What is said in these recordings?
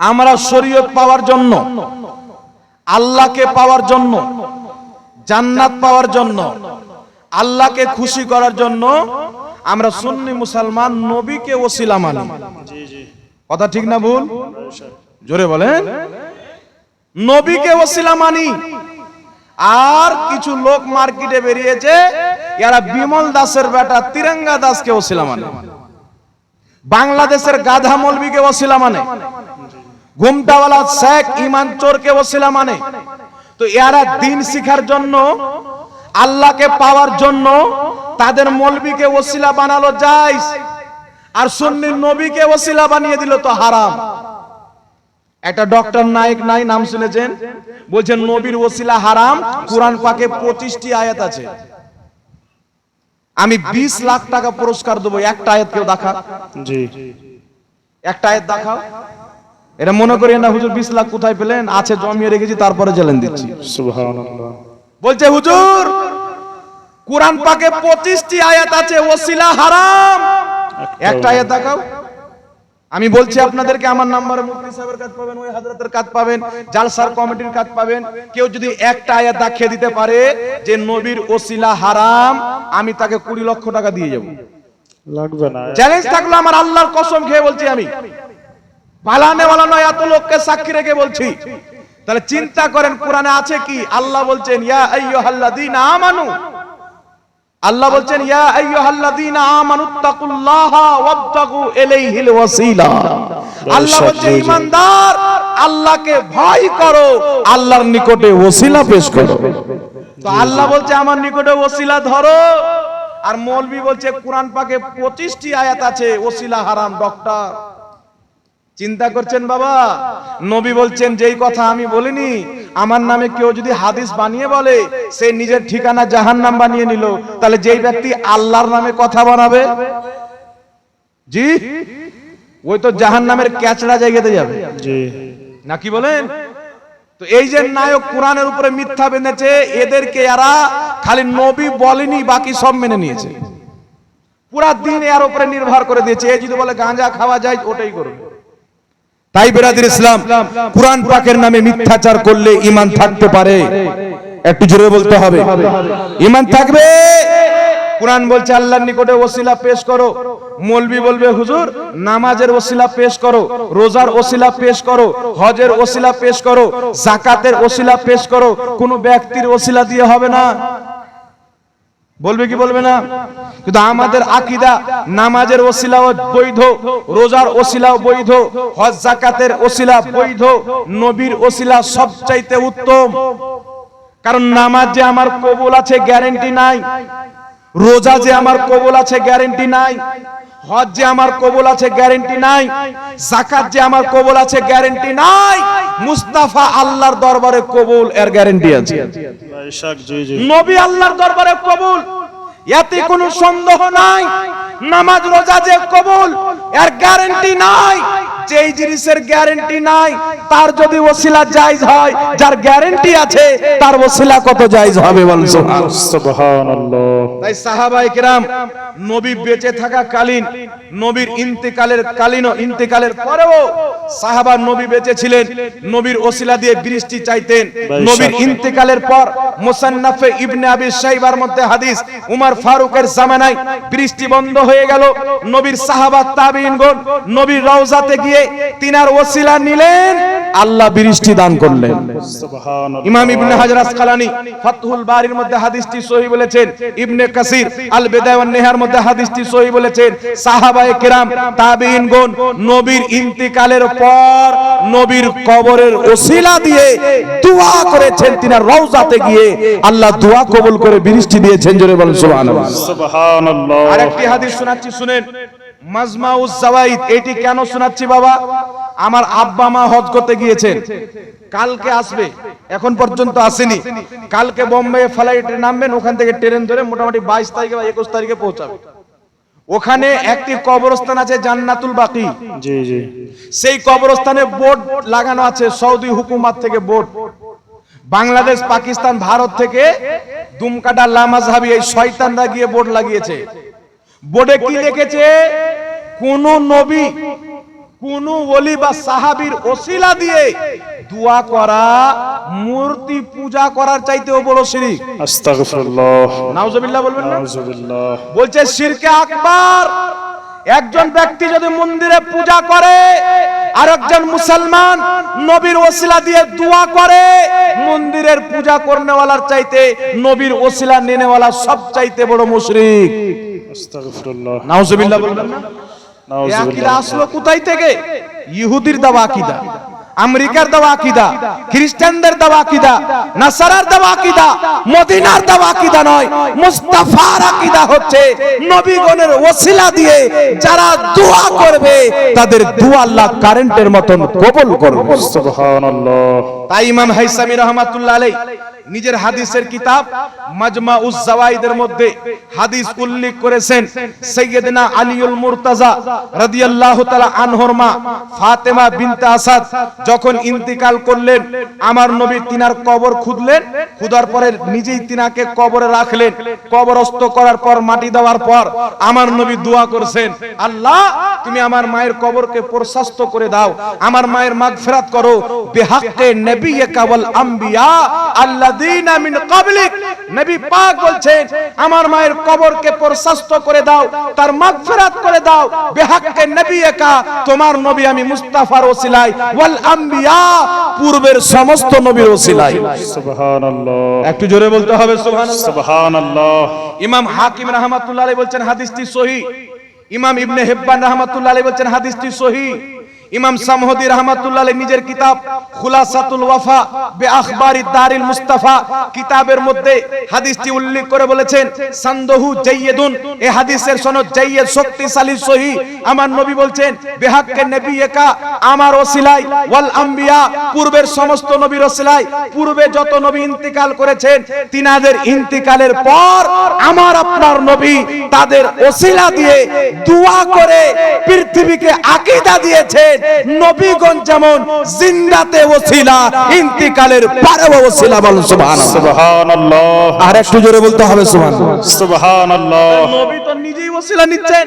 আমরা শরীয়ত পাওয়ার জন্য আল্লাহকে পাওয়ার জন্য জান্নাত পাওয়ার জন্য আল্লাহকে খুশি করার জন্য আমরা সুন্নি মুসলমান নবীকে ওসিলা মানি। কথা ঠিক না ভুল? জোরে বলেন। নবীকে ওসিলা মানি। আর কিছু লোক মার্কেটে বেরিয়েছে এরা বিমল দাসের বেটা তিরঙ্গা দাসকে ওসিলা মানে। বাংলাদেশের গাধা মলবিকে ওসিলা মানে। ঘুমটাওয়ালা শেখ ইমান চোরকে ওসিলা মানে। তো এরা দিন শিখার জন্য আল্লাহকে পাওয়ার জন্য তাদের মৌলবীকে ওসিলা বানালো যায় আর সুন্নি নবীকে ওসিলা বানিয়ে দিল তো হারাম। একটা ডক্টর নায়ক নাই নাম শুনেছেন? বলছেন নবীর ওসিলা হারাম কোরআন পাকে পঁচিশটি আয়াত আছে। আমি বিশ লাখ টাকা পুরস্কার দেবো একটা আয়াত কেউ দেখা জি। একটা আয়াত দেখাও। এটা মনে করি না হুজুর বিশ লাখ কোথায় পেলেন? আছে জমিয়ে রেখেছি তারপরে জেলেন দিচ্ছি। বলছে হুজুর কোরআন পাকে পঁচিশটি আয়াত আছে ওসিলা হারাম। একটা আয়াত দেখাও। আমি বলছি আপনাদেরকে আমার নাম্বারে মুফতি সাহেবের কাজ পাবেন ওই হাজরাতের কাজ পাবেন জালসার কমিটির কাজ পাবেন। কেউ যদি একটা আয়াত দেখিয়ে দিতে পারে যে নবীর ওসিলা হারাম আমি তাকে কুড়ি লক্ষ টাকা দিয়ে যাব। লাগবে না। চ্যালেঞ্জ থাকল আমার আল্লাহর কসম খেয়ে বলছি আমি। পালানে वाला নয় এত লোককে সাক্ষী রেখে বলছি। তাহলে চিন্তা করেন কোরআনে আছে কি? আল্লাহ বলছেন ইয়া আইয়ুহাল্লাযীনা আমানু। আল্লাহ বলছেন ইয়া আইয়ুহাল্লাযীনা ওয়াবতাগু ইলাইহিল ওয়াসিলা। আল্লাহ বলছে ঈমানদার আল্লাহকে ভয় করো আল্লাহর নিকটে ওসিলা পেশ করো। তো আল্লাহ বলছে আমার নিকটে ওসিলা ধরো। আর মৌলবি বলছে কোরআন পাকে পঁচিশটি আয়াত আছে ওসিলা হারাম ডক্টর। চিন্তা করছেন বাবা? নবী বলছেন যেই কথা আমি বলিনি আমার নামে কেউ যদি হাদিস বানিয়ে বলে সে নিজের ঠিকানা জাহান্নাম বানিয়ে নিল। তাহলে যেই ব্যক্তি আল্লাহর নামে কথা বানাবে জি ওই তো জাহান্নামের ক্যাচড়া জায়গাতে যাবে। জি। না কি বলেন? তো এই যে নায়ক কোরআনের উপরে মিথ্যা বেঁধেছে এদেরকে এরা খালি নবী বলেনি বাকি সব মেনে নিয়েছে। পুরা দিন এর উপরে নির্ভর করে দিয়েছে। এ যদি বলে গাঁজা খাওয়া যায় ওটাই করবে। তাই বেরাদির ইসলাম, কোরআন পাকের নামে মিথ্যাচার করলে ইমান থাকতে পারে। একটু জোরে বলতে হবে। ইমান থাকবে? কোরআন বলছে, আল্লাহর নিকটে ওসিলা পেশ করো। মৌলবি বলবে, হুজুর, নামাজের ওসিলা পেশ করো, রোজার ওসিলা পেশ করো, হজের ওসিলা পেশ করো, জাকাতের ওসিলা পেশ করো, কোন ব্যক্তির ওসিলা দিয়ে হবে না। বলবে কি বলবে না? কিন্তু আমাদের আকিদা নামাজের ওসিলাও বৈধ, রোজার ওসিলাও বৈধ, হজ জাকাতের ওসিলা বৈধ, নবীর ওসিলা সবচাইতে উত্তম। কারণ নামাজ যে আমার কবুল আছে গ্যারেন্টি নাই। রোজা যে আমার কবুল আছে গ্যারেন্টি নাই। হজ যে আমার কবুল আছে গ্যারেন্টি নাই। জাকাত যে আমার কবুল আছে গ্যারেন্টি নাই। মুস্তাফা আল্লাহর দরবারে কবুল এর গ্যারেন্টি আছে। নবী আল্লাহর দরবারে কবুল এতে কোনো সন্দেহ নাই। নামাজ রোজা যে কবুল এর গ্যারেন্টি নাই। যেই জিনিসের গ্যারেন্টি নাই তার যদি ওসিলা জায়েজ হয় যার গ্যারেন্টি আছে তার ওসিলা কত জায়েজ হবে বলেন সুবহানাল্লাহ। তাই সাহাবাই কিরাম নবী বেঁচে থাকা কালীন নবীর ইন্তেকালের কালীন ইন্তেকালের পরেও সাহাবা নবী বেঁচে ছিলেন নবীর ওসিলা দিয়ে বৃষ্টি চাইতেন। নবীর ইন্তেকালের পর মুসান্নাফে ইবনে আবি শাইবার মধ্যে হাদিস উমর ফারুকের জামানায় বৃষ্টি বন্ধ হয়ে গেল। নবীর সাহাবা তাবিঈনগণ নবীর রওজাতে গিয়ে তিনার ওসিলা নিলেন। আল্লাহ বৃষ্টি দান করলেন। ইমাম ইবনে হাজার আসকালানি ফাতহুল বারির মধ্যে হাদিসটি সহি বলেছেন ইবনে কাসির আল বিদায় নিহার মধ্যে হাদিসটি সহি বলেছেন সাহাবায়ে কেরাম তাবিঈনগণ নবীর ইন্তিকালের পর নবীর কবরের ওসিলা দিয়ে দোয়া করেছেন তিনি রওজাতে গিয়ে আল্লাহ দোয়া কবুল করে বৃষ্টি দিয়েছেন জোরে বলেন সুবহানাল্লাহ। সুবহানাল্লাহ। আরেকটি হাদিস শোনাচ্ছি শুনেন। মাজমাউজ জাওয়াইদ এটি কেন শোনাচ্ছি বাবা? আমার আব্বা মা হজ করতে গিয়েছেন। কালকে আসবে এখন পর্যন্ত আসেনি। কালকে বোম্বে ফ্লাইটে নামবেন ওখান থেকে ট্রেন ধরে মোটামুটি বাইশ তারিখে বা একুশ তারিখে পৌঁছাবে। ওখানে একটি কবরস্থান আছে জান্নাতুল বাকি। জি জি। সেই কবরস্থানে বোর্ড লাগানো আছে সৌদি হুকুমাত থেকে বোর্ড বাংলাদেশ পাকিস্তান ভারত থেকে দুমকাটা লামাজহাবি এই শয়তানরা গিয়ে বোর্ড লাগিয়েছে। বোর্ডে কি লিখেছে? কোন নবী কোন ওলি বা সাহাবীর ওসিলা দিয়ে দোয়া করা মূর্তি পূজা করার চাইতেও বড় শিরিক। আস্তাগফিরুল্লাহ। নাউজুবিল্লাহ বলবেন না? নাউজুবিল্লাহ। বলছে শিরকে আকবার একজন ব্যক্তি যদি মন্দিরে পূজা করে আর একজন মুসলমান নবীর ওসিলা দিয়ে দোয়া করে মন্দিরের পূজা করনেওয়ালার চাইতে নবীর ওসিলা নেনেওয়ালা সব চাইতে বড় মুশরিক। আস্তাগফিরুল্লাহ। নাউজুবিল্লাহ বলবেন না? নাউজুবিল্লাহ। আসলো কোথায় থেকে? ইহুদির দেওয়া আকীদা আমেরিকার দেওয়া আকীদা খ্রিস্টানদের দেওয়া আকীদা নাসারার দেওয়া আকীদা মদিনার দেওয়া আকীদা নয় মুস্তাফার আকীদা হচ্ছে নবীগণের ওসিলা দিয়ে যারা দোয়া করবে তাদের দোয়া আল্লাহ কারেন্টের মতন কবুল করবে। সুবহানাল্লাহ। তাই ইমাম হাইসামি রহমাতুল্লাহ নিজের হাদিসের কিতাব মাজমা উজ জাওয়াইদের মধ্যে হাদিস উল্লেখ করেছেন সাইয়্যিদনা আলীউল মুরতাজা রাদিয়াল্লাহু তাআলা আনহর মা ফাতেমা বিনতে আসাদ যখন ইন্তিকাল করলেন, আমার নবী তিনার কবর খুদলেন খুদার পরে নিজেই তিনাকে কবরে রাখলেন। কবরস্থ করার পর, মাটি দেওয়ার পর আমার নবী দোয়া করছেন, আল্লাহ, তুমি আমার মায়ের কবরকে প্রশস্ত করে দাও। আমার মায়ের মাগফিরাত করো। বিহাক্কে নবিয়্যিকা ওয়াল আম্বিয়া মিন ক্বাবলিক। নবী পাক বলছেন আমার মায়ের কবরকে প্রশস্ত করে দাও তার মাগফিরাত করে দাও। বিহাক্কে নবিয়্যিকা তোমার নবী আমি মুস্তাফার ওসিলায়। ওয়াল আম্বিয়া পূর্বের সমস্ত নবীর ওসিলায়। সুবহানাল্লাহ। একটু জোরে বলতে হবে সুবহানাল্লাহ। সুবহানাল্লাহ। ইমাম হাকিম রাহমাতুল্লাহ আলাইহি বলছেন হাদিসটি সহি। ইমাম ইবনে হিব্বান রাহমাতুল্লাহ আলাইহি বলছেন হাদিসটি সহি। ইমাম সামহদি রাহমাতুল্লাহ নিজের কিতাব খুলাসাতুল ওয়াফা বে আখবারি দারিল মুস্তাফা কিতাবের মধ্যে হাদিসটি উল্লেখ করে বলেছেন, সান্দহু জাইয়্যিদুন এই হাদিসের সনদ জাইয়্যিদ শক্তিশালী সহি। আমার নবী বলছেন, বিহাক্কে নবিয়্যিকা আমার ওসিলায় ওয়াল আম্বিয়া, পূর্বের সমস্ত নবীর ওসিলায় পূর্বে যত নবী ইন্তিকাল করেছেন, তিনাদের ইন্তিকালের পর আমার আপনার নবী তাদের ওসিলা দিয়ে দোয়া করে পৃথিবীকে আকীদা দিয়েছেন। নবীগণ যেমন জিন্দাতে ওসিলা ইন্তিকালের পরেও ওসিলা বল সুবহানাল্লাহ। সুবহানাল্লাহ। আর একটু জোরে বলতে হবে সুবহানাল্লাহ। সুবহানাল্লাহ নবী তো নিজেই ওসিলা নিচ্ছেন।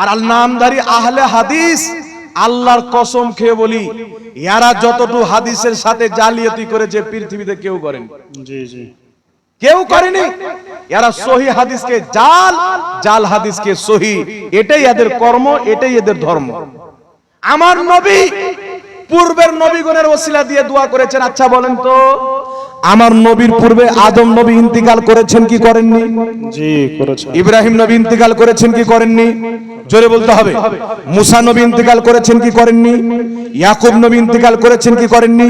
আর আল নামধারী আহলে হাদিস আল্লাহর কসম খেয়ে বলি ইয়ারা যতটুকু হাদিসের সাথে জালিয়াতি করেছে পৃথিবীতে কেউ করেন। জি জি। কেউ করেনি। এরা সহি হাদিসকে জাল জাল হাদিসকে সহি। এটাই এদের কর্ম এটাই এদের ধর্ম। আমার নবী পূর্বের নবীগণের ওসিলা দিয়ে দোয়া করেছেন। আচ্ছা বলেন তো আমার নবীর পূর্বে আদম নবী ইন্তিকাল করেছেন কি করেননি? জি করেছেন। ইব্রাহিম নবী ইন্তিকাল করেছেন কি করেননি? জোরে বলতে হবে। মুসা নবী ইন্তিকাল করেছেন কি করেননি? ইয়াকুব নবী ইন্তিকাল করেছেন কি করেননি?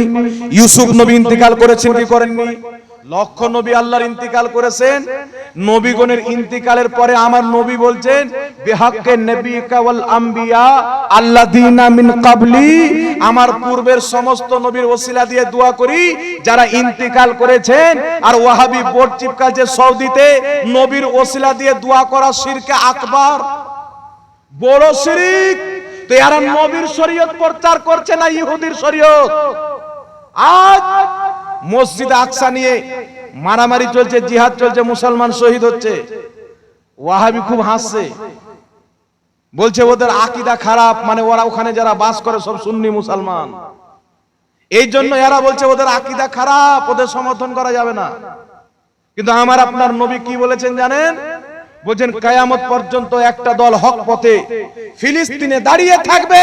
ইউসুফ নবী ইন্তিকাল করেছেন কি করেননি? লক্ষ নবী আল্লাহর ইন্তিকাল করেছেন, নবীগণের ইন্তিকালের পরে আমার নবী বলছেন, বিহাক্কে নবিয়িকা ওয়াল আম্বিয়া আল্লাযীনা মিন ক্বাবলি আমার পূর্বের সমস্ত নবীর ওসিলা দিয়ে দোয়া করি, যারা ইন্তিকাল করেছেন আর ওয়াহাবি বোর্ড চিপকাছে সৌদিতে নবীর ওসিলা দিয়ে দোয়া করা শিরকে আকবার। বড় শিরিক। তো এরা নবীর শরীয়ত প্রচার করছে না ইহুদির শরীয়ত? আজ মসজিদ আকসা নিয়ে মারামারি চলছে, জিহাদ চলছে, মুসলমান শহীদ হচ্ছে। ওয়াহাবি খুব হাসছে। বলছে, ওদের আকিদা খারাপ মানে ওরা ওখানে যারা বাস করে সব সুন্নি মুসলমান। এই জন্য এরা বলছে, ওদের আকিদা খারাপ, ওদের সমর্থন করা যাবে না। কিন্তু আমার আপনার নবী কি বলেছেন জানেন? বলছেন কায়ামত পর্যন্ত একটা দল হক পথে ফিলিস্তিনে দাঁড়িয়ে থাকবে।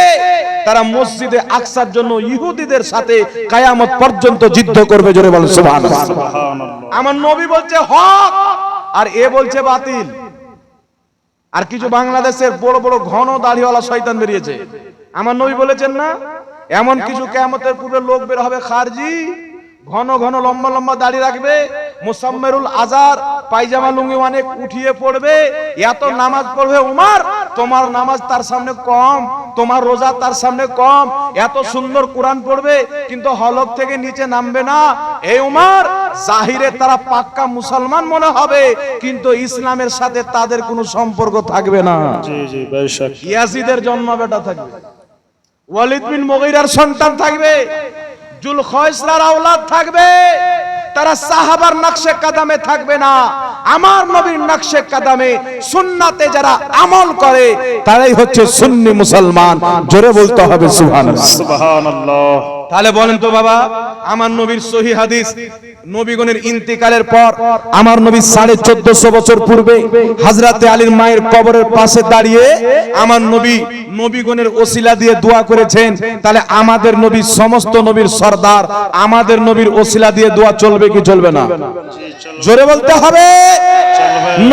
তারা মসজিদে আকসার জন্য ইহুদিদের সাথে কায়ামত পর্যন্ত যুদ্ধ করবে জোরে বলেন সুবহানাল্লাহ। সুবহানাল্লাহ। আমার নবী বলছে হক আর এ বলছে বাতিল। আর কিছু বাংলাদেশের বড় বড় ঘন দাড়িওয়ালা শয়তান বেরিয়েছে। আমার নবী বলেছেন না এমন কিছু কেয়ামতের পূর্বে লোক বের হবে খারজি। ঘন ঘন লম্বা লম্বা দাড়ি রাখবে মুসাম্মেরুল আজার পায়জামা লুঙ্গি অনেক উঠিয়ে পড়বে এত নামাজ পড়বে উমার তোমার নামাজ তার সামনে কম তোমার রোজা তার সামনে কম এত সুন্দর কোরআন পড়বে কিন্তু হলক থেকে নিচে নামবে না। এই উমার জাহিরে তারা পাক্কা মুসলমান মনে হবে কিন্তু ইসলামের সাথে তাদের কোনো সম্পর্ক থাকবে না। ইয়াজিদের জন্ম বেটা থাকবে। ওয়ালিদ বিন মুগীরার সন্তান থাকবে। জুল খয়সরার আওলাদ থাকবে, তারা সাহাবার নকশে কাদামে থাকবে না। আমার নবীর নকশে কাদামে সুন্নাতে যারা আমল করে, তারাই হচ্ছে সুন্নি মুসলমান। জোরে বলতে হবে সুবহানাল্লাহ। সুবহানাল্লাহ। তাহলে বলেন তো বাবা, আমার নবীর সহি হাদিস নবীগণের ইন্তিকালের পর আমার নবী সাড়ে চোদ্দশো বছর পূর্বে হাজরাতে আলীর মায়ের কবরের পাশে দাঁড়িয়ে আমার নবী নবীগণের ওসিলা দিয়ে দোয়া করেছেন, তাহলে আমাদের নবী সমস্ত নবীর সর্দার, আমাদের নবীর ওসিলা দিয়ে দোয়া চলবে কি চলবে না? জোরে বলতে হবে,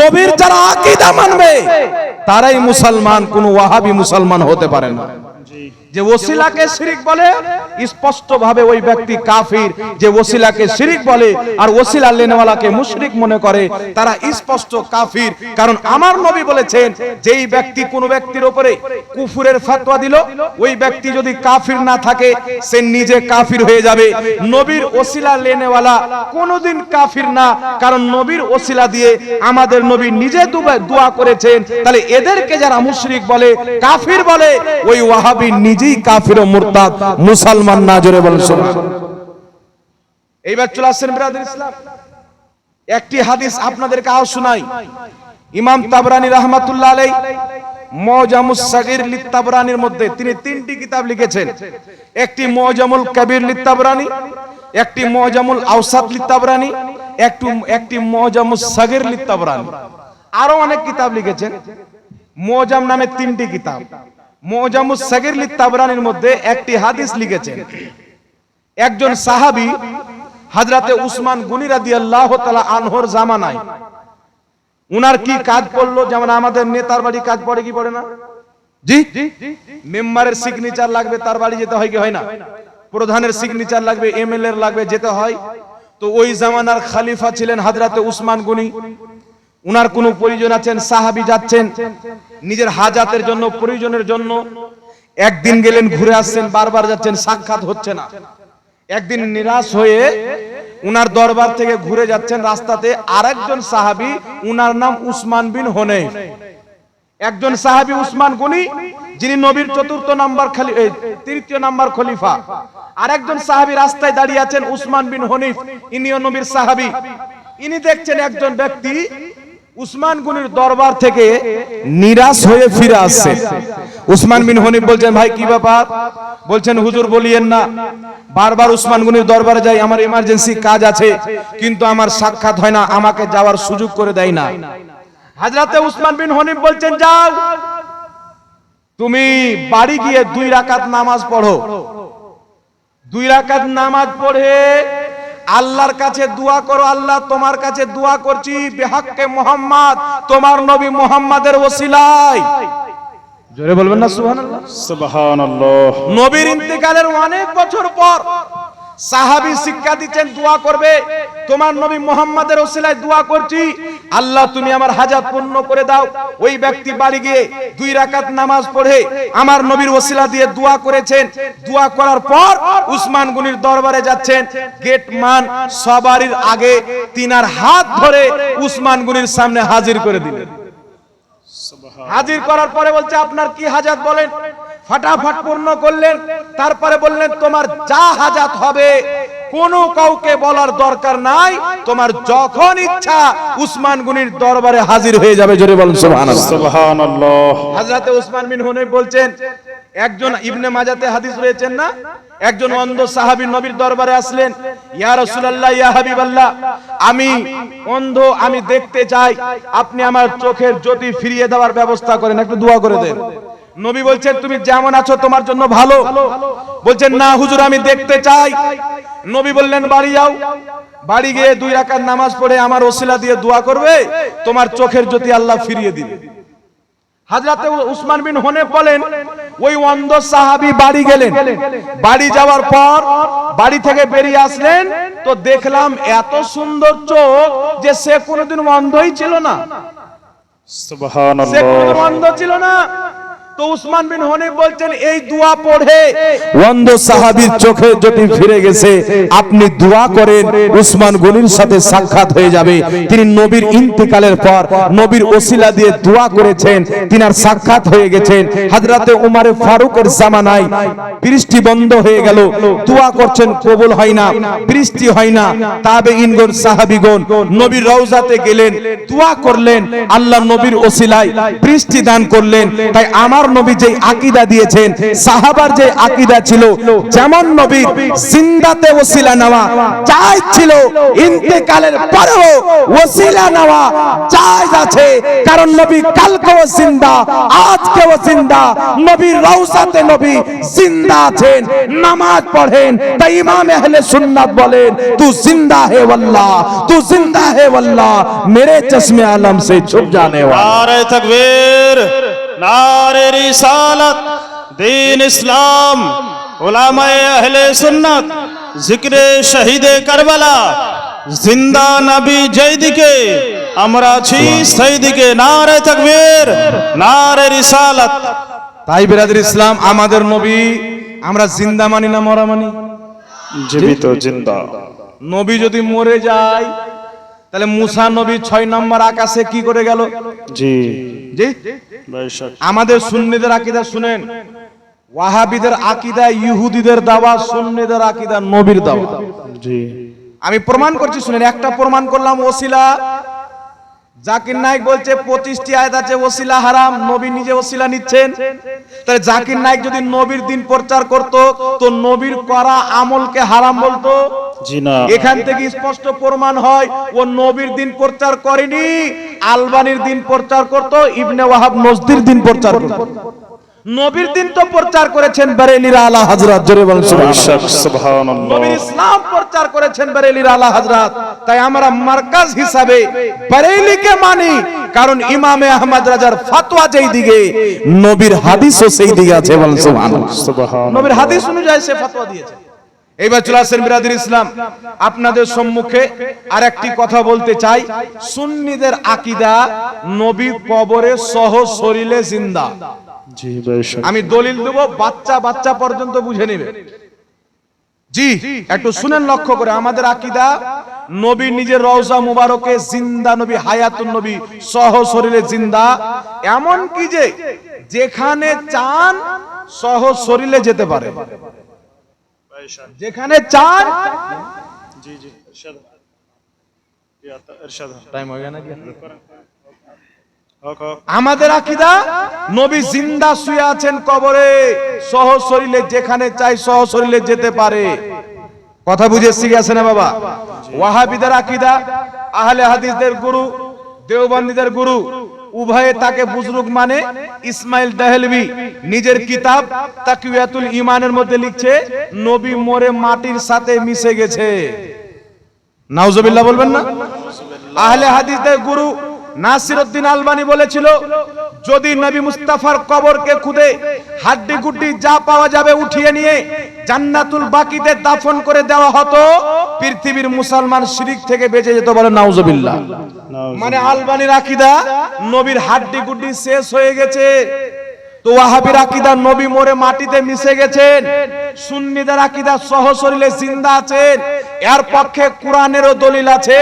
নবীর যারা আকীদা মানবে, তারাই মুসলমান, কোন ওয়াহাবি মুসলমান হতে পারে না। যে ওসিলাকে শিরিক বলে স্পষ্ট ভাবে ওই ব্যক্তি কাফির। যে ওসিলাকে শিরিক বলে আর ওসিলা লেনেওয়ালাকে মুশরিক মনে করে, তারা স্পষ্ট কাফির। কারণ আমার নবী বলেছেন, যেই ব্যক্তি কোন ব্যক্তির উপরে কুফুরের ফতোয়া দিল, ওই ব্যক্তি যদি কাফির না থাকে, সে নিজে কাফির হয়ে যাবে। নবীর ওসিলা লেনেওয়ালা কোনোদিন কাফির না। কারণ নবীর ওসিলা দিয়ে আমাদের নবী নিজে দোয়া করেছেন। তাহলে এদেরকে যারা মুশরিক বলে, কাফির বলে, ওই ওয়াহাবি নিজেই কাফির ও মুরতাদ, মুসলমান না, জোরে বলেন এইবার চলে আসছেন ব্রাদার ইসলাম। একটি হাদিস আপনাদেরকে আও শোনাই। ইমাম তাবরানি রাহমাতুল্লাহ আলাই সাগির লিত্তাবরানির মধ্যে তিনি তিনটি কিতাব লিখেছেন। একটি মজামুল কবির লিত্তাবরানি, একটি মজামুল আওসাত লিত্তাবরানি, একটু, একটি মজামুস সাগির লিত্তাবরানি। আরও অনেক কিতাব লিখেছেন। মোজাম নামে তিনটি কিতাব। মোজামুস সাগির লিত্তাবরানির মধ্যে একটি হাদিস লিখেছেন। একজন উসমান জামানায়, উনার কি কাজ পড়ল? যেমন আমাদের বাড়ি কাজ কি পড়ে না? জি? মেম্বারের সিগনেচার লাগবে, তার বাড়ি যেতে হয় কি হয় না? প্রধানের সিগনেচার লাগবে লাগবে, যেতে হয়। তো ওই জামানার খালিফা ছিলেন হাজরাতে উসমান গুনি। উনার কোনো প্রয়োজন আছেন? সাহাবি যাচ্ছেন। নিজের হাজাতের জন্য, প্রয়োজনের জন্য। একদিন গেলেন, ঘুরে আসছেন, বারবার যাচ্ছেন, সাক্ষাৎ হচ্ছে না। একদিন নিরাশ হয়ে উনার দরবার থেকে ঘুরে যাচ্ছেন রাস্তাতে আরেকজন সাহাবি, উনার নাম উসমান বিন হনে একজন সাহাবী উসমান গনি যিনি নবীর চতুর্থ নাম্বার খালি তৃতীয় নাম্বার খলিফা। আরেকজন সাহাবী রাস্তায় দাঁড়িয়ে আছেন, উসমান বিন হনিফ ইনিও নবীর সাহাবী। ইনি দেখছেন একজন ব্যক্তি উসমান গনির দরবার থেকে নিরাশ হয়ে ফিরে আসছে। উসমান বিন হনিফ বলছেন, ভাই, কি ব্যাপার? বলছেন, হুজুর, বলিয়েন না। বারবার উসমান গনির দরবারে যাই, আমার ইমার্জেন্সি কাজ আছে, কিন্তু আমার সাক্ষাৎ হয় না, আমাকে যাওয়ার সুযোগ করে দেয় না। হাজরাতে উসমান বিন হনিফ বলছেন, যাও। তুমি বাড়ি গিয়ে দুই রাকাত নামাজ পড়ো। দুই রাকাত নামাজ পড়ে আল্লাহর কাছে দোয়া করো আল্লাহ তোমার কাছে দোয়া করছি বেহাক্কে মোহাম্মদ তোমার নবী মোহাম্মদের ওসিলায়। জোরে বলবেন না সুবহানাল্লাহ? সুবহানাল্লাহ। নবীর ইন্তেকালের অনেক বছর পর সাহাবী শিক্ষা দিচ্ছেন, দোয়া করবে। তোমার নবী মোহাম্মদের ওসিলায় দোয়া করছি। আল্লাহ, তুমি আমার হাজাত পূর্ণ করে দাও। ওই ব্যক্তি বাড়ি গিয়ে দুই রাকাত নামাজ পড়ে আমার নবীর ওসিলা দিয়ে দোয়া করেছেন। দোয়া করার পর উসমান গনির দরবারে যাচ্ছেন। গেট মান সবারির আগে তিনার হাত ধরে উসমান গনির সামনে হাজির করে দিলেন। হাজির করার পরে বলছে, আপনার কি হাজাত বলেন? ফাটাফাট পূর্ণ করলেন। তারপরে বললেন তোমার যা হাজাত হবে কোনো কাউকে বলার দরকার নাই। তোমার যখন ইচ্ছা উসমান গুনির দরবারে হাজির হয়ে যাবে। জোরে বলুন সুবহানাল্লাহ। সুবহানাল্লাহ। হযরতে উসমান বিন হুনাইফ বলছেন একজন ইবনে মাজাতে হাদিস রয়েছেন না? একজন অন্ধ সাহাবী নবীর দরবারে আসলেন, ইয়া রাসূলুল্লাহ, ইয়া হাবিবাল্লাহ, আমি অন্ধ, আমি দেখতে চাই, আপনি আমার চোখের জ্যোতি ফিরিয়ে দেওয়ার ব্যবস্থা করেন, একটু দোয়া করে দেন। নবী বলছেন, তুমি যেমন আছো, তোমার জন্য ভালো। বলছেন, না, হুজুর, আমি দেখতে চাই। নবী বললেন, বাড়ি যাও। বাড়ি গিয়ে দুই রাকাত নামাজ পড়ে আমার ওসিলা দিয়ে দোয়া করবে, তোমার চোখের জ্যোতি আল্লাহ ফিরিয়ে দিবে। হাজরাতে উসমান বিন হনে বলেন ওই অন্ধ সাহাবি বাড়ি গেলেন। বাড়ি যাওয়ার পর বাড়ি থেকে বেরিয়ে আসলেন। তো দেখলাম এত সুন্দর চোখ যে সে কোনোদিন অন্ধই ছিল না। সে কোনোদিন অন্ধ ছিল না। তো উসমান বিন হনিফ বলছেন, এই দোয়া পড়ে। অন্ধ সাহাবীর চোখে ফিরে গেছে, আপনি দোয়া করেন, উসমান গনির সাথে সাক্ষাৎ হয়ে যাবে। তিনি নবীর পর নবীর ওসিলা দিয়ে দোয়া করেছেন সাক্ষাৎ হয়ে গেছেন। হাজরাতে উমারে ফারুকের জামানায় বৃষ্টি বন্ধ হয়ে গেল। দোয়া করছেন, কবুল হয় না, বৃষ্টি হয় না। তাবে সাহাবিগণ, নবীর রওজাতে গেলেন, দোয়া করলেন। আল্লাহ নবীর ওসিলায় বৃষ্টি দান করলেন। তাই আমার নবী যে আকীদা দিয়েছেন সাহাবার যে আকীদা ছিল যেমন নবীর জিন্দাতে ওসিলা নেওয়া চাই ছিল ইন্তেকালের পরেও ওসিলা নেওয়া জায়েজ আছে কারণ নবী কালকেও জিন্দা আজকেও জিন্দা নবীর রওজাতে নবী জিন্দা আছেন নামাজ পড়েন তাই ইমাম আহলে সুন্নাত বলেন তু জিন্দা হে वल्लाह तू जिंदा है वल्लाह मेरे चश्मे आलम से छुप जाने वाला नारे तकबीर নারে রিসালাত দিন ইসলাম উলামায়ে আহলে সুন্নাত জিকরে শহীদে কারবালা জিন্দা নবী যেদিকে আমরা আছি সেই দিকে নারে তাকবীর নারে রিসালাত। তাই বিরাদের ইসলাম আমাদের নবী আমরা জিন্দা মানি না মরা মানি? জীবিত জিন্দা। নবী যদি মরে যায় তাহলে মুসা নবী ছয় নম্বর আকাশে কি করে গেল? জি। জি? আমাদের সুন্নিদের আকিদা শুনেন। ওয়াহাবিদের আকিদা ইহুদিদের দাওয়া সুন্নিদের আকিদা নবীর দাওয়া। জি। আমি প্রমাণ করছি শুনেন একটা প্রমাণ করলাম ওসিলা জাকির নায়ক বলছে পঁচিশটি আয়াত আছে ওসিলা হারাম নবী নিজে ওসিলা নিচ্ছেন। তাহলে জাকির নায়ক যদি নবীর দিন প্রচার করত তো নবীর করা আমলকে হারাম বলতো? এখান থেকে স্পষ্ট প্রমাণ হয় ও নবীর দিন প্রচার করেনি আলবানির দিন প্রচার করত ইবনে ওয়াহাব নজদির দিন প্রচার করত। নবীর দিন তো প্রচার করেছেন বেরেলিরা আলা হযরত জোরে বলেন সুবহানাল্লাহ। সুবহানাল্লাহ। নবীর ইসলাম প্রচার করেছেন বেরেলির আলা হযরত। তাই আমরা মার্কাজ হিসাবে বেরেলিকে মানি কারণ ইমামে আহমদ রাজার ফতোয়া যেই দিকে নবীর হাদিসও সেই দিকে আছে বলেন সুবহানাল্লাহ। সুবহানাল্লাহ। নবীর হাদিস অনুযায়ী সে ফতোয়া দিয়েছে। এইবার চলে আসেন বিরাদির ইসলাম। আপনাদের সম্মুখে আর একটি কথা বলতে চাই। সুন্নিদের আকীদা নবী কবরে সহ শরীরে জিন্দা। আমি দলিল দেব বাচ্চা বাচ্চা পর্যন্ত বুঝে নেবে। জি একটু শুনেন লক্ষ্য করে আমাদের আকিদা নবী নিজের রওজা মুবারকে জিন্দা নবী হায়াতুন নবী সহ শরীরে জিন্দা। এমন কি যে যেখানে চান সহ শরীরে যেতে পারে। যেখানে চান জি জি টাইম হয়ে গেল আমাদের আকিদা, নবী জিন্দা শুয়ে আছেন কবরে, সহ শরীরে যেখানে চাই সহ শরীরে যেতে পারে। কথা বুঝে শিখেছে না বাবা? ওয়াহাবিদের আকিদা, আহলে হাদিসদের গুরু, দেওবন্দীদের গুরু, উভয়ে তাকে বুজরুগ মানে ইসমাইল দেহলভি। নিজের কিতাব তাকিয়াতুল ইমানের মধ্যে লিখছে, নবী মরে মাটির সাথে মিশে গেছে। নাউজুবিল্লাহ বলবেন না? আহলে হাদিসদের গুরু নাসিরউদ্দিন আলবানি বলেছিল যদি নবী মুস্তাফার কবরকে খুদে হাড্ডি গুড্ডি যা পাওয়া যাবে উঠিয়ে নিয়ে জান্নাতুল বাকিতে দাফন করে দেওয়া হতো পৃথিবীর মুসলমান শিরিক থেকে বেঁচে যেত বলে নাউজুবিল্লাহ। মানে আলবানির আকীদা নবীর হাড্ডি গুড্ডি শেষ হয়ে গেছে। তো ওয়াহাবির আকীদা নবী মরে মাটিতে মিশে গেছেন। সুন্নিদের আকীদা সহ শরীরে জিন্দা আছেন। এর পক্ষে কোরআনেরও দলিল আছে,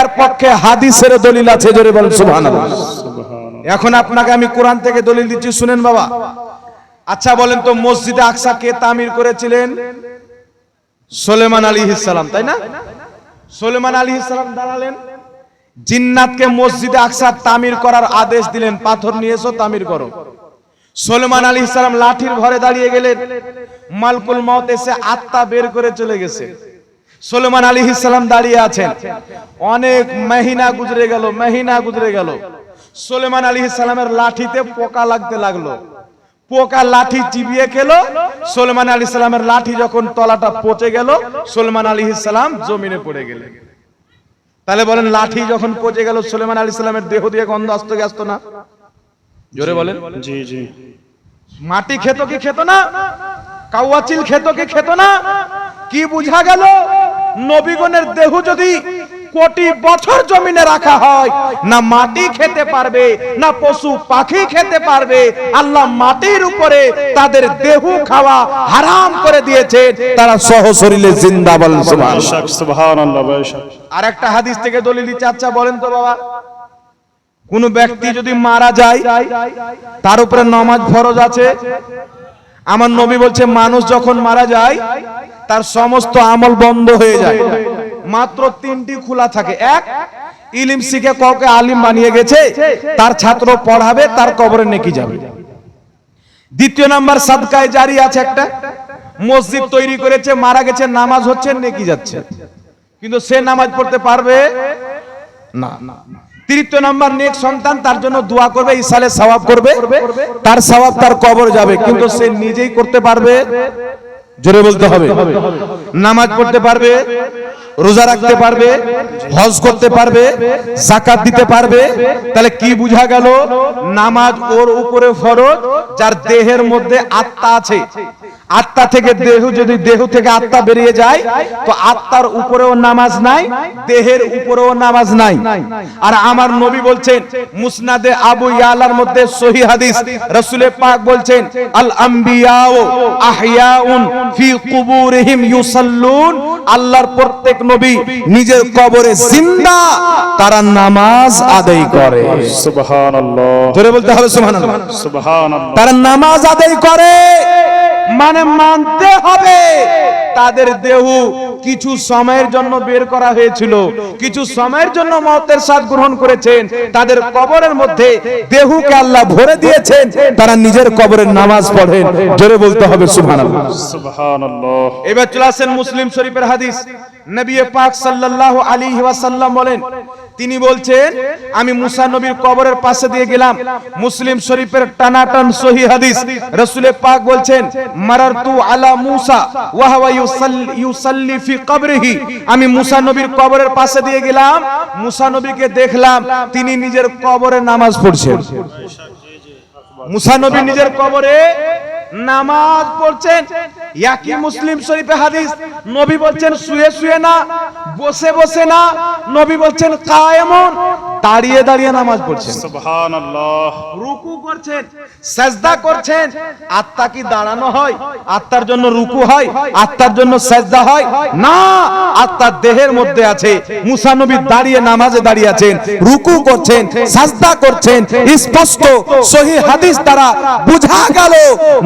এর পক্ষে হাদিসেরও দলিল আছে, জোরে বলেন, সুবহানাল্লাহ। এখন আপনাকে আমি কোরআন থেকে দলিল দিচ্ছি, শুনেন বাবা। আচ্ছা বলেন তো, মসজিদে আকসা কে তামির করেছিলেন? সোলেমান আলাইহিস সালাম তাই না? সোলেমান আলাইহিস সালাম দাঁড়ালেন। জিন্নাতকে মসজিদে আকসা তামির করার আদেশ দিলেন, পাথর নিয়ে তামির করো। সোলেমান আলী ইসলাম লাঠির ভরে দাঁড়িয়ে গেলেন। মালকুল মত এসে আত্মা বের করে চলে গেছে। সোলেমান আলী ইসলাম দাঁড়িয়ে আছেন। অনেক মেহিনা গুজরে গেল মহিনা গুজরে গেল। সোলেমান আলী ইসলামের লাঠিতে পোকা লাগতে লাগল। পোকা লাঠি চিবিয়ে খেলো। সোলেমান আলী ইসলামের লাঠি যখন তলাটা পচে গেল সোলেমান আলী ইসলাম জমিনে পড়ে গেলেন। তাহলে বলেন লাঠি যখন পচে গেল সোলেমান আলী ইসলামের দেহ দিয়ে গন্ধ আসতো আসতো না? জোরে বলেন। জি জি। মাটি খেত কি খেত না? কাওয়াচিল খেত কি খেত না? কি বুঝা গেল? নবীগণের দেহ যদি কোটি বছর জমিনে রাখা হয় না মাটি খেতে পারবে না পশু পাখি খেতে পারবে আল্লাহ মাটির উপরে তাদের দেহ খাওয়া হারাম করে দিয়েছে তারা সহশরীরে জিন্দা বলেন আর একটা হাদিস থেকে দলিল দিচ্ছে আচ্ছা বলেন তো বাবা। কোন ব্যক্তি যদি মারা যায় তার উপরে নমাজ ফরজ আছে? আমার নবী বলছে, মানুষ যখন মারা যায়, তার সমস্ত আমল বন্ধ হয়ে যায়। মাত্র তিনটি খোলা থাকে। এক, ইলিম শিখে কাউকে আলিম বানিয়ে গেছে, তার ছাত্র পড়াবে, তার কবরে নেকি যাবে। দ্বিতীয় নাম্বার, সাদকায় জারি আছে একটা। মসজিদ তৈরি করেছে, মারা গেছে, নামাজ হচ্ছে, নেকি যাচ্ছে। কিন্তু সে নামাজ পড়তে পারবে? না তৃতীয় নাম্বার নেক সন্তান, তার জন্য দোয়া করবে ইসালে সওয়াব করবে। তার সওয়াব তার কবর যাবে, কিন্তু সে নিজেই করতে পারবে। জোরে বলতে হবে। নামাজ পড়তে পারবে, রোজা রাখতে পারবে, হজ করতে পারবে জাকাত দিতে পারবে। তাহলে কি বুঝা গেল? নামাজ ওর উপরে ফরজ, যার দেহের মধ্যে আত্মা আছে। আত্মা থেকে দেহ, যদি দেহ থেকে আত্মা বেরিয়ে যায়, তো আত্মার উপরেও নামাজ নাই, দেহের উপরেও নামাজ নাই। আর আমার নবী বলছেন, মুসনাদে আবু ইয়ালার মধ্যে সহি হাদিস রাসূলে পাক বলছেন আল আম্বিয়াও আহইয়াউন ফি কুবুরিহিম ইউসাল্লুন আল্লাহর প্রত্যেক নবী নিজের কবরে জিন্দা তারা নামাজ আদায় করে। সুবহানাল্লাহ। ধরে বলতে হবে সুবহানাল্লাহ। সুবহানাল্লাহ। তারা নামাজ আদায় করে মানে মানতে হবে তাদের দেহ কিছু সময়ের জন্য বের করা হয়েছিল। কিছু সময়ের জন্য মতের স্বাদ গ্রহণ করেছেন। তাদের কবরের মধ্যে দেহুকে আল্লাহ ভরে দিয়েছেন। তারা নিজের কবরের নামাজ পড়েন। জোরে বলতে হবে সুবহানাল্লাহ। সুবহান এবার চলে আসেন মুসলিম শরীফের হাদিস। নবী পাক সাল্লাল্লাহু আলাইহি ওয়াসাল্লাম বলেন তিনি বলছেন, আমি মুসা নবীর কবরের পাশে দিয়ে গেলাম। মুসলিম শরীফের টানাটান সহি হাদিস। রাসূলে পাক বলছেন, মারারতু আলা মুসা, ওয়া ইউসাল্লি ফি কবরিহি। আমি মুসা নবীর কবরের পাশে দিয়ে গেলাম। মুসা নবীকে দেখলাম, তিনি নিজের কবরে নামাজ পড়ছেন। মুসা নবী নিজের কবরে নামাজ পড়ছেন। একই মুসলিম শরীফে হাদিস। নবী বলছেন শুয়ে শুয়ে না বসে বসে না। নবী বলছেন কায়েমন। দাঁড়িয়ে দাঁড়িয়ে নামাজ পড়ছেন। রুকু করছেন সেজদা করছেন আত্মা কি দাঁড়ানো হয়? আত্মার জন্য রুকু হয়? আত্মার জন্য সেজদা হয়? না আত্মার দেহের মধ্যে আছে। মুসা নবী দাঁড়িয়ে নামাজে দাঁড়িয়ে আছেন রুকু করছেন সাজদা করছেন স্পষ্ট সহি হাদিস দ্বারা বুঝা গেল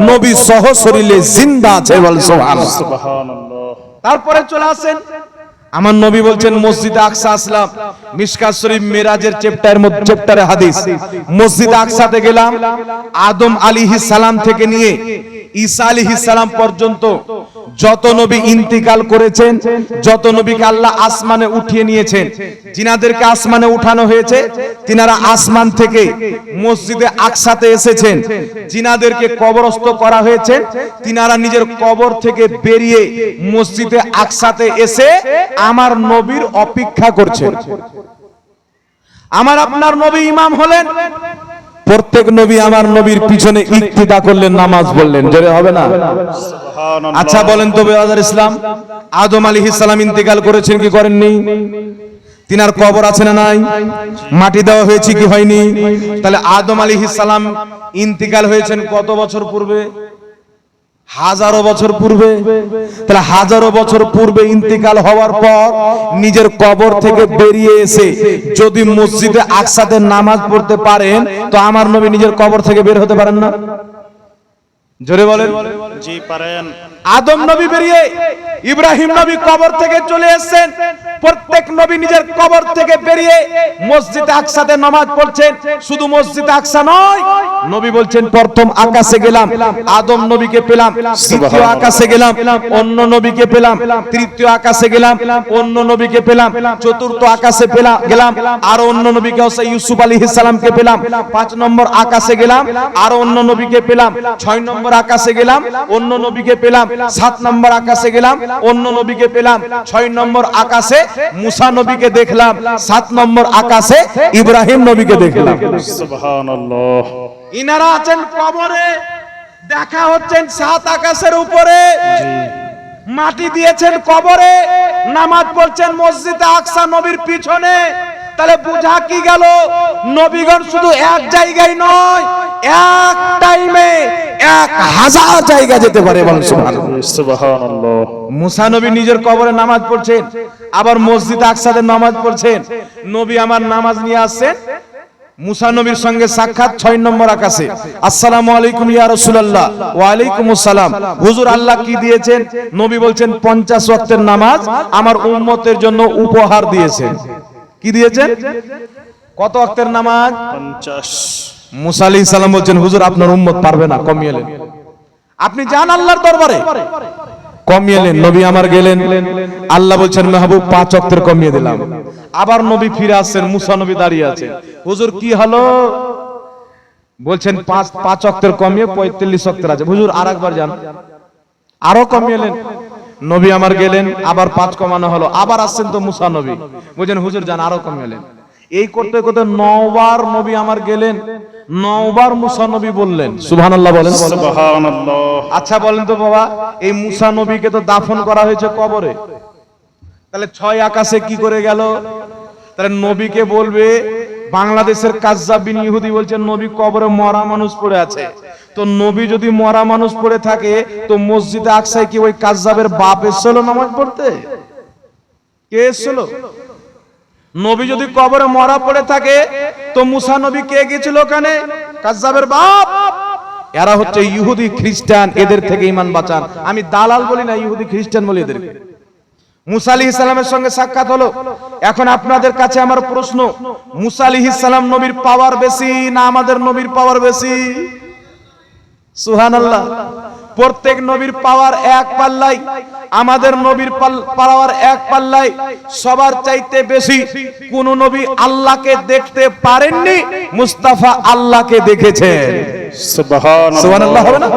নবী সহ শরীরে জিন্দা আছে বল সুবহানাল্লাহ। তারপরে চলে আসেন আমার নবী বলছেন, মসজিদ আকসা আসলাম। মিসকা শরীফ মিরাজের চ্যাপ্টার মধ্যে চ্যাপ্টারে হাদিস। মসজিদ আকসাতে গেলাম। আদম আলী সালাম থেকে নিয়ে ঈসা আলী সালাম পর্যন্ত যত নবী ইন্তিকাল করেছেন, যত নবীকে আল্লাহ আসমানে উঠিয়ে নিয়েছেন জিনাদেরকে আসমানে উঠানো হয়েছে, তিনারা আসমান থেকে মসজিদে আকসাতে এসেছেন জিনাদেরকে কবরস্থ করা হয়েছে, তিনারা নিজের কবর থেকে বেরিয়ে মসজিদে আকসাতে এসে আমার নবীর অপেক্ষা করছেন। আমার আপনার নবী ইমাম হলেন প্রত্যেক নবী আমার নবীর পিছনে ইক্তিদা করলেন নামাজ বললেন। জোরে হবে না? আচ্ছা বলেন তো বেয়াদার ইসলাম আদম আলী ইসলাম ইন্তেকাল করেছেন কি করেননি? তিনার কবর আছে না নাই? মাটি দেওয়া হয়েছে কি হয়নি? তাহলে আদম আলী ইসলাম ইন্তিকাল হয়েছেন কত বছর পূর্বে? হাজারো বছর পূর্বে, তাহলে হাজারো বছর পূর্বে ইন্তিকাল হওয়ার পর নিজের কবর থেকে বেরিয়ে এসে যদি মসজিদে আকসাতে নামাজ পড়তে পারেন, তো আমার নবী নিজের কবর থেকে বের হতে পারেন না? জোরে বলেন। জি, পারেন। আদম নবী বেরিয়ে ইব্রাহিম নবী কবর থেকে চলে এসেছেন। প্রত্যেক নবী নিজের কবর থেকে বেরিয়ে মসজিদে আকসাতে নামাজ পড়ছেন। শুধু মসজিদে আকসা নয় নবী বলছেন প্রথম আকাশে গেলাম আদম নবীকে পেলাম দ্বিতীয় আকাশে গেলাম অন্য নবীকে পেলাম তৃতীয় আকাশে গেলাম অন্য নবীকে পেলাম চতুর্থ আকাশে পেলাম গেলাম আর অন্য নবীকে হচ্ছে ইউসুফ আলাইহিস সালামকে পেলাম পাঁচ নম্বর আকাশে গেলাম আর অন্য নবীকে পেলাম ছয় নম্বর আকাশে গেলাম অন্য নবীকে পেলাম সাত নম্বর আকাশে গেলাম অন্য নবীকে পেলাম ছয় নম্বর আকাশে মুসা নবীকে দেখলাম সাত নম্বর আকাশে ইব্রাহিম নবীকে দেখলাম। ইনারা আছেন কবরে দেখা হচ্ছেন সাত আকাশের উপরে। মাটি দিয়েছেন কবরে নামাজ পড়ছেন মসজিদে আকসা নবীর পিছনে। তাহলে বুঝা কি গেল? নবীগণ শুধু এক জায়গায় নয় এক টাইমে এক হাজার জায়গা যেতে পারে সুবহানাল্লাহ। মুসা নবী নিজের কবরে নামাজ পড়ছেন আবার মসজিদ আকসাদের নামাজ পড়ছেন। নবী আমার নামাজ নিয়ে আসছেন মুসা নবীর সঙ্গে সাক্ষাৎ ছয় নম্বর আকাশে। আসসালামু আলাইকুম ইয়া রাসূলুল্লাহ ওয়া আলাইকুম আসসালাম। হুজুর আল্লাহ কি দিয়েছেন? নবী বলছেন 50 ওয়াক্তের নামাজ আমার উম্মতের জন্য উপহার দিয়েছেন। কি দিয়েছেন? কত ওয়াক্তের নামাজ? পঞ্চাশ। মুসা আলাইহিস সালাম বলছেন হুজুর আপনার উম্মত পারবে না কমিয়ে নেন আপনি যান আল্লাহর দরবারে। কমিয়ে নেন নবী আমার গেলেন। আল্লাহ বলছেন মেহবুব পাঁচ অক্তের কমিয়ে দিলাম। আবার নবী ফিরে আসছেন মুসা নবী দাঁড়িয়ে আছে। হুজুর কি হলো? বলছেন পাঁচ পাঁচ অক্তের কমিয়ে পঁয়তাল্লিশ অক্তের আছে। হুজুর আর একবার যান। আরও কমিয়ে এলেন নবী আমার গেলেন আবার পাঁচ কমানো হলো আবার আসছেন তো মুসা নবী। বলছেন হুজুর যান আরও কমিয়ে এলেন। এই করতে করতে নবার নবী আমার গেলেন নবার মুসা নবী বললেন। সুবহানাল্লাহ বলেন। আচ্ছা বলেন তো বাবা এই মুসা নবীকে তো দাফন করা হয়েছে কবরে। তাহলে ছয় আকাশে কি করে গেল? তাহলে নবীকে বলবে বাংলাদেশের কাজ্জাবিন ইহুদি বলছে নবী কবরে মরা মানুষ পড়ে আছে। তো নবী যদি মরা মানুষ পড়ে থাকে, তো মসজিদে আকসায় কি ওই কাজ্জাবের বাপ এসেছিল নামাজ পড়তে? কে এসেছিল নবী যদি কবরে মরা পড়ে থাকে, তো মুসা নবী কে গেছিল ওখানে? কাজ্জাবের বাপ। এরা হচ্ছে ইহুদি খ্রিস্টান, এদের থেকে ইমান বাঁচান। আমি দালাল বলি না, ইহুদি খ্রিস্টান বলি এদেরকে। মুসা ইসলামের সঙ্গে সাক্ষাৎ হলো। এখন আপনাদের কাছে আমার প্রশ্ন, মুসা ইসলাম নবীর পাওয়ার বেশি না আমাদের নবীর পাওয়ার বেশি? সুহান আল্লাহ প্রত্যেক নবীর পাওয়ার এক পাল্লাই আমাদের নবীর পাওয়ার এক পাল্লাই সবার চাইতে বেশি কোন নবী আল্লাহকে দেখতে পারেননি মুস্তাফা আল্লাহকে দেখেছেন। সুবহানাল্লাহ। সুবহানাল্লাহ হবে না?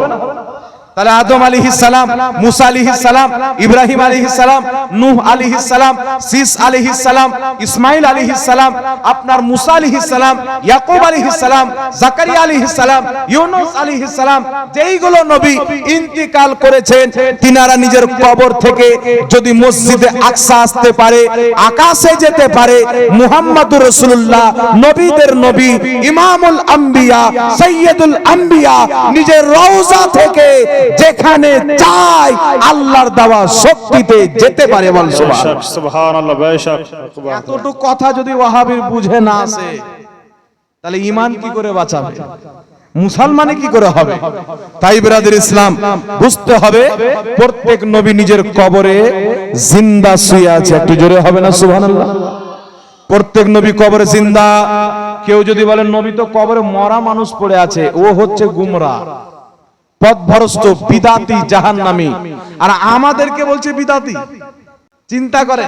তাহলে আদম আলাইহিস সালাম মুসা আলাইহিস সালাম ইব্রাহিম আলাইহিস সালাম নূহ আলাইহিস সালাম সিস আলাইহিস সালাম ইসমাইল আলাইহিস সালাম আপনার মুসা আলাইহিস সালাম ইয়াকুব আলাইহিস সালাম জাকারিয়া আলাইহিস সালাম ইউনুস আলাইহিস সালাম যেইগুলো নবী ইন্তিকাল করেছেন তিনারা নিজের কবর থেকে যদি মসজিদে আকসা আসতে পারে আকাশে যেতে পারে মুহাম্মাদুর রাসূলুল্লাহ নবীদের নবী ইমামুল আম্বিয়া সৈয়দুল আম্বিয়া নিজের রওজা থেকে যেখানে চাই আল্লাহর দেওয়া শক্তিতে যেতে পারে বল সুবহানাল্লাহ এতটুকু কথা যদি ওয়াহাবির বুঝে না আসে তাহলে ইমান কি করে বাঁচাবে? মুসলমানে কি করে হবে? তাই বিরাদের ইসলাম বুঝতে হবে প্রত্যেক নবী নিজের কবরে জিন্দা শুয়ে আছে। একটু জোরে হবে না সুবহানাল্লাহ? প্রত্যেক নবী কবরে জিন্দা কেউ যদি বলেন নবী তো কবরে মরা মানুষ পড়ে আছে ও হচ্ছে গুমরা। পথভ্রষ্ট বিদাতি জাহান্নামী। আর আমাদেরকে বলছে বিদাতি। চিন্তা করে।